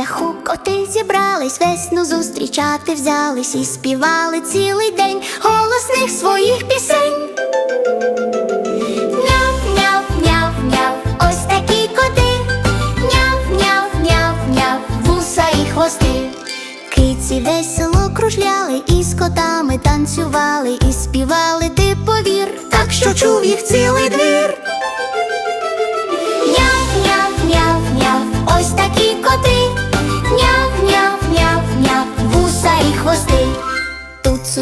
даху коти зібрались, весну зустрічати взялись і співали цілий день голосних своїх пісень. Няв, няв, няв, няв, ось такі коти. Няв, няв, няв, няв, вуса і хвости. Киці весело кружляли, і з котами танцювали, і співали ти повір, так що чув їх цілий двір.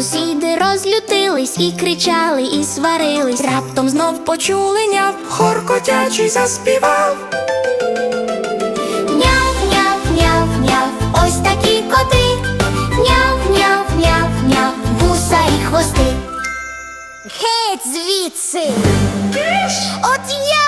Сусіди розлютились і кричали, і сварились. Раптом знов почули няв, Хор котячий заспівав, Няв, няв, няв, няв, ось такі коти. Няв, няв, няв, няв, вуса і хвости. Геть звідси. От я.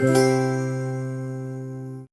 Música